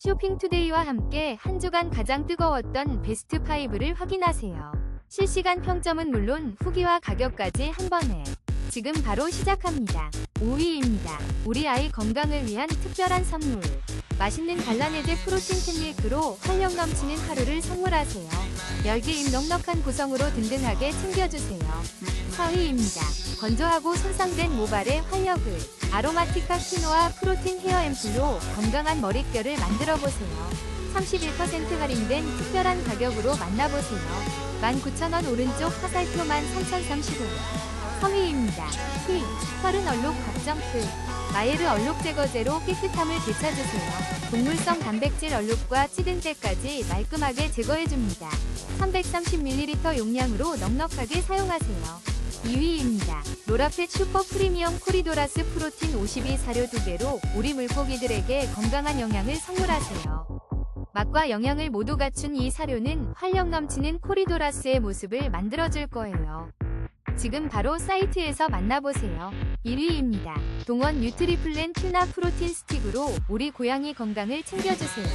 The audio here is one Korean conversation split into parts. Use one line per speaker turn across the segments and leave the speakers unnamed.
쇼핑투데이와 함께 한 주간 가장 뜨거웠던 베스트 5를 확인하세요. 실시간 평점은 물론 후기와 가격까지 한 번에. 지금 바로 시작합니다. 5위입니다. 우리 아이 건강을 위한 특별한 선물. 맛있는 갈라네제 프로틴 캔밀크로 활력 넘치는 하루를 선물하세요. 열기임 넉넉한 구성으로 든든하게 챙겨주세요. 4위입니다. 건조하고 손상된 모발의 활력을 아로마티카 키노아 프로틴 헤어 앰플로 건강한 머릿결을 만들어 보세요. 31% 할인된 특별한 가격으로 만나보세요. 19,000원 오른쪽 화살표만 3,035원. 3위입니다. 휘, 펄은 얼룩 걱정풀. 마예르 얼룩 제거제로 깨끗함을 되찾으세요. 동물성 단백질 얼룩과 찌든 때까지 말끔하게 제거해줍니다. 330ml 용량으로 넉넉하게 사용하세요. 2위입니다. 로라펫 슈퍼 프리미엄 코리도라스 프로틴 52 사료 2개로 우리 물고기들에게 건강한 영양을 선물하세요. 맛과 영양을 모두 갖춘 이 사료는 활력 넘치는 코리도라스의 모습을 만들어줄 거예요. 지금 바로 사이트에서 만나보세요. 1위입니다. 동원 뉴트리플랜 튜나 프로틴 스틱으로 우리 고양이 건강을 챙겨주세요.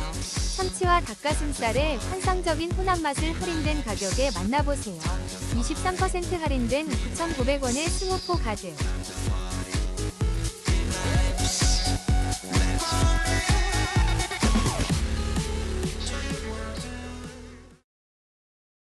참치와 닭가슴살의 환상적인 혼합 맛을 할인된 가격에 만나보세요. 23% 할인된 9,900원의 스모포 가득.